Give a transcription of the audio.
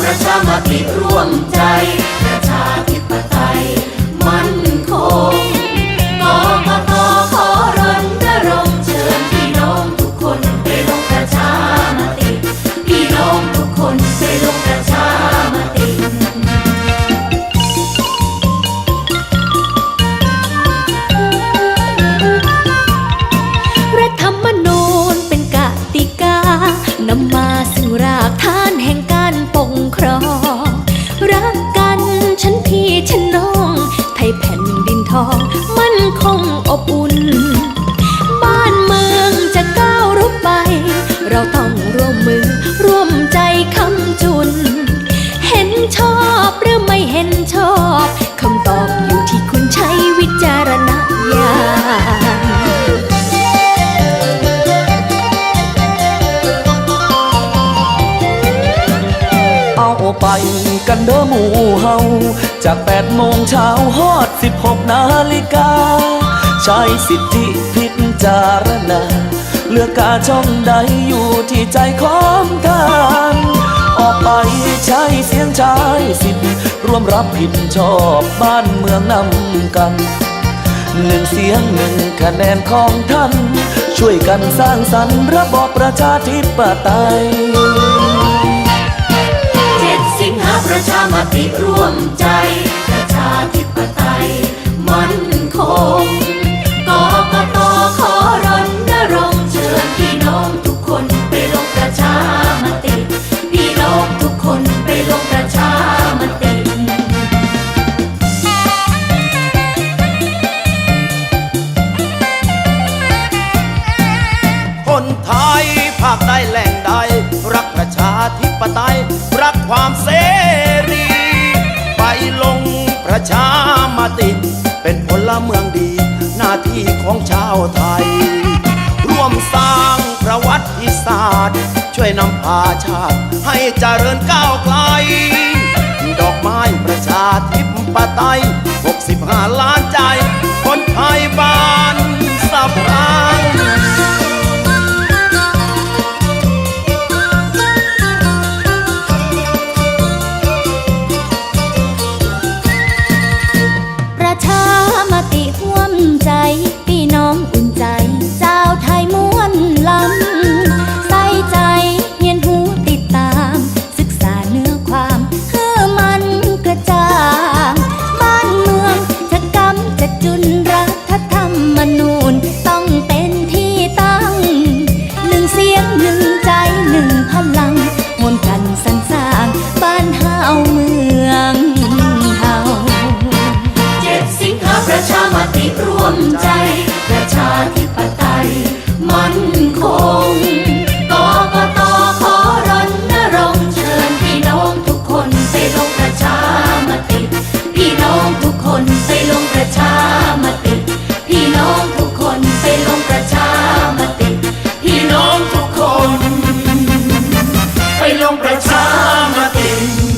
ประชามติร่วมใจประชาธิ กกัน ฉันพี่ฉันน้อง ไทยแผ่นดินทอง มันคงอบอุ่น บ้านเมืองจะก้าวรุกไป เราต้องร่วมมือร่วมใจคำจุน เห็นชอบหรือไม่เห็นชอบ ไปกันเด้อหมู่เฮาจากแปดโมงเช้าฮอดสิบหกนาฬิกา ใช้สิทธิพิจารณา เลือกกาช่องใดอยู่ที่ใจของท่านออกไปใช้เสียงใช้สิทธิ์ร่วมรับผิดชอบบ้านเมืองนำกันหนึ่งเสียงหนึ่งคะแนนของท่าน ช่วยกันสร้างสรรค์ระบอบประชาธิปไตย ประชามติร่วมใจ ประชาธิปไตยมั่นคงกกตขอรณรงค์เชิญพี่น้องทุกคนไปลงประชามติ พี่น้องทุกคนไปลงประชามติคนไทยภาคใดแหล่งใด รักประชาธิปไตย รักความเสร ชามาติเป็นพลเมืองดี หน้าที่ของชาวไทย ร่วมสร้างประวัติศาสตร์ ช่วยนำพาชาติให้เจริญก้าวไกล ดอกไม้ประชาธิปไตย 65 ล้านใจ คนไทยบ้าน ประชามติรวมใจ ประชาธิปไตย มั่นคงกกตขอรณรงค์เชิญพี่น้องทุกคนไปลงประชามติ พี่น้องทุกคนไปลงประชามติ พี่น้องทุกคนไปลงประชามติ พี่น้องทุกคน ไปลงประชามติ